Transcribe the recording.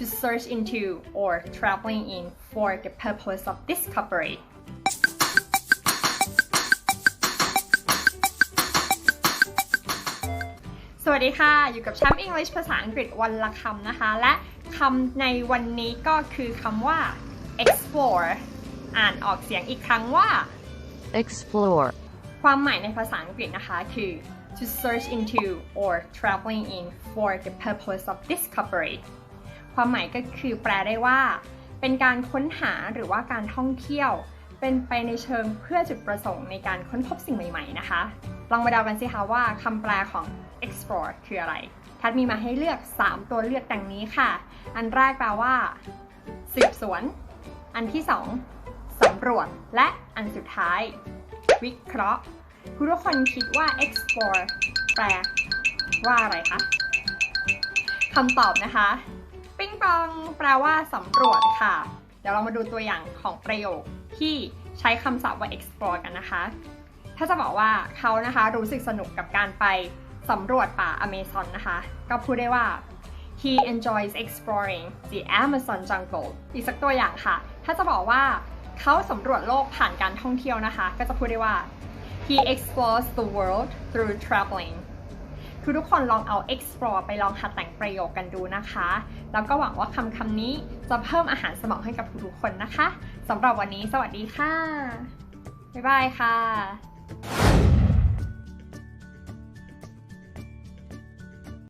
to search into or traveling in for the purpose of discovery สวัสดีค่ะ อยู่กับแชมป์ English ภาษาอังกฤษวันละคำนะคะ และคำในวันนี้ก็คือคำว่า explore อ่านออกเสียงอีกครั้งว่า explore, ความหมายในภาษาอังกฤษนะคะคือ to search into or traveling in for the purpose of discovery ความหมายก็คือแปลได้ว่า เป็นการค้นหาหรือว่าการท่องเที่ยว เป็นไปในเชิงเพื่อจุดประสงค์ในการค้นพบสิ่งใหม่ ๆ นะคะ ลองมาเดากันสิคะว่าคำแปลของ explore คืออะไร ทัดมีมาให้เลือก 3 ตัวเลือกดังนี้ค่ะ อันแรกแปลว่า สืบสวน อันที่ 2 สำรวจ และอันสุดท้าย วิเคราะห์คุณทุกคนคิดว่า explore แปลว่าอะไรคะคำตอบนะคะ ปองแปลว่าสำรวจค่ะ เดี๋ยวเรามาดูตัวอย่างของประโยคที่ใช้คำศัพท์ว่า explore กันนะคะ ถ้าจะบอกว่าเขานะคะรู้สึกสนุกกับการไปสำรวจป่าอเมซอนนะคะ ก็พูดได้ว่า he enjoys exploring the Amazon jungle อีกสักตัวอย่างค่ะ ถ้าจะบอกว่าเขาสำรวจโลกผ่านการท่องเที่ยวนะคะ ก็จะพูดได้ว่า he explores the world through traveling คือทุกคนลองเอา explore ไปลองหัดแต่งประโยคกันดูนะคะ แล้วก็หวังว่าคำคำนี้จะเพิ่มอาหารสมองให้กับทุกๆคนนะคะสำหรับวันนี้สวัสดีค่ะ บ๊ายบายค่ะ